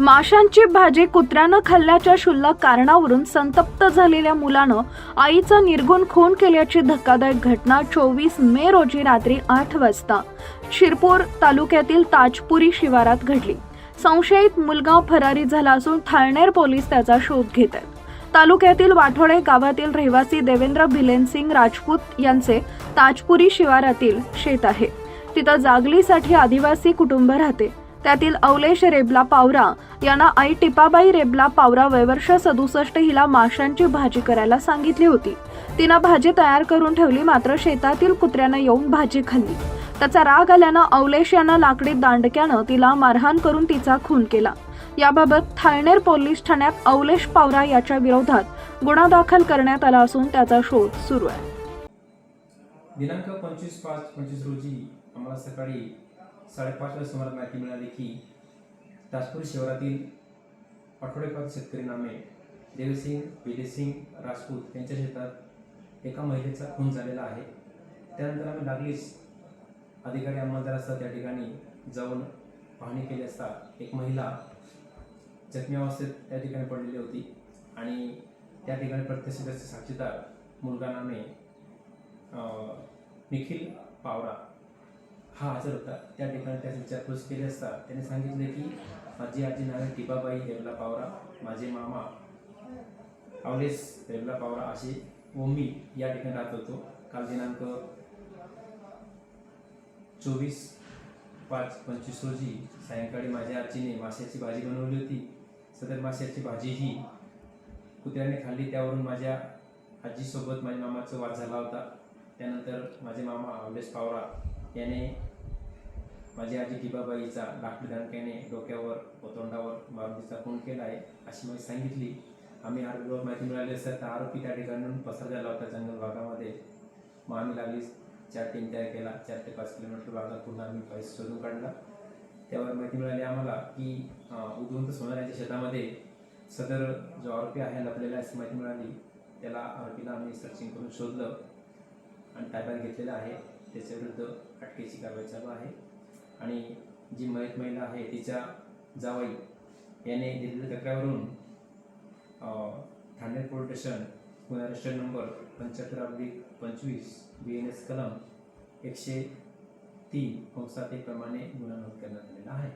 माशांची भाजी कुत्र्यानं खाल्ल्याच्या क्षुल्लक कारणावरून संतप्त झालेल्या मुलानं आईचा निर्गुण खून केल्याची धक्कादायक घटना चोवीस मे रोजी रात्री आठ वाजता शिरपूर तालुक्यातील ताजपुरी शिवारात घडली. संशयित मुलगा फरारी झाला असून थाळनेर पोलीस त्याचा शोध घेत आहेत. तालुक्यातील वाठोडे गावातील रहिवासी देवेंद्र भिलेनसिंग राजपूत यांचे ताजपुरी शिवारातील शेत आहे. तिथं जागलीसाठी आदिवासी कुटुंब राहते. त्यातील अवलेश रेबला पावरा यांना आई टिपाबाई रेबला पावरा वयवर्ष सदुसष्ट हिला माशांची भाजी करायला सांगितली होती. तिनं भाजी तयार करून ठेवली मात्र शेतातील कुत्र्यानं येऊन भाजी खाल्ली. त्याचा राग आल्यानं अवलेश यानं लाकडी दांडक्यानं तिला मारहाण करून तिचा खून केला. याबाबत थाळनेर पोलीस ठाण्यात अवलेश पावरा याच्या विरोधात गुन्हा दाखल करण्यात आला असून त्याचा शोध सुरू आहे. दिनांक पंचवीस पाच पंचवीस रोजी आम्हाला सकाळी साडेपाचच्या सुमारात माहिती मिळाली की ताजपूर शहरातील आठवडेपाच शेतकरी नामे देवसिंग विजयसिंग राजपूत यांच्या शेतात एका महिलेचा खून झालेला आहे. त्यानंतर आम्ही लागलीच. अधिकारी अंमलदारासह त्या ठिकाणी जाऊन पाहणी केली असता एक महिला जखमी अवस्थेत त्या ठिकाणी पडलेली होती आणि त्या ठिकाणी प्रत्यक्षदर्शी साक्षीदार मुलगा नामे निखिल पावरा हा आजार होता त्या ठिकाणी त्याची विचारपूस केली असता त्याने सांगितले की माझी आजी नावे टिबाबाई रेवला पावरा माझे मामा अवलेस रेवला पावरा असे व मी या ठिकाणी राहत होतो. काल दिनांक चोवीस पाच पंचवीस रोजी सायंकाळी माझ्या आजीने माशाची भाजी बनवली होती. सदर माशाची भाजी ही कुत्र्याने खाल्ली. त्यावरून माझ्या आजीसोबत माझ्या मामाचा वाद झाला होता. त्यानंतर माझे मामा अवलेस पावरा याने माझी आजी टिबाबाईचा लाकडी दांडक्याने डोक्यावर व तोंडावर मारुतीचा खून केला आहे अशी माहिती सांगितली. आम्ही आरोग्यावर माहिती मिळाली असता तर आरोपी त्या ठिकाणून पसार झाला होता जंगल भागामध्ये. मग आम्ही लागली चार तीन तयार केला चार ते पाच किलोमीटर भागात पूर्ण आम्ही पैसे शोधून काढला. त्यावर माहिती मिळाली आम्हाला की उद्वंत सोनाऱ्याच्या शेतामध्ये सदर जो आरोपी आहे लपलेला अशी माहिती मिळाली. त्याला आरोपीला आम्ही सर्चिंग करून शोधलं आणि ताब्यात घेतलेलं आहे. त्याच्याविरुद्ध अटकेची कारवाई चालू आहे. आणि जी मयत महिला आहे तिच्या जावाई याने दिलेल्या तक्रारीवरून Thane police station Pune register number पंच्याहत्तर अब्दी पंचवीस बी एन एस कलम एकशे तीन कंसात प्रमाणे गुन्हा नोंद करण्यात आलेला आहे.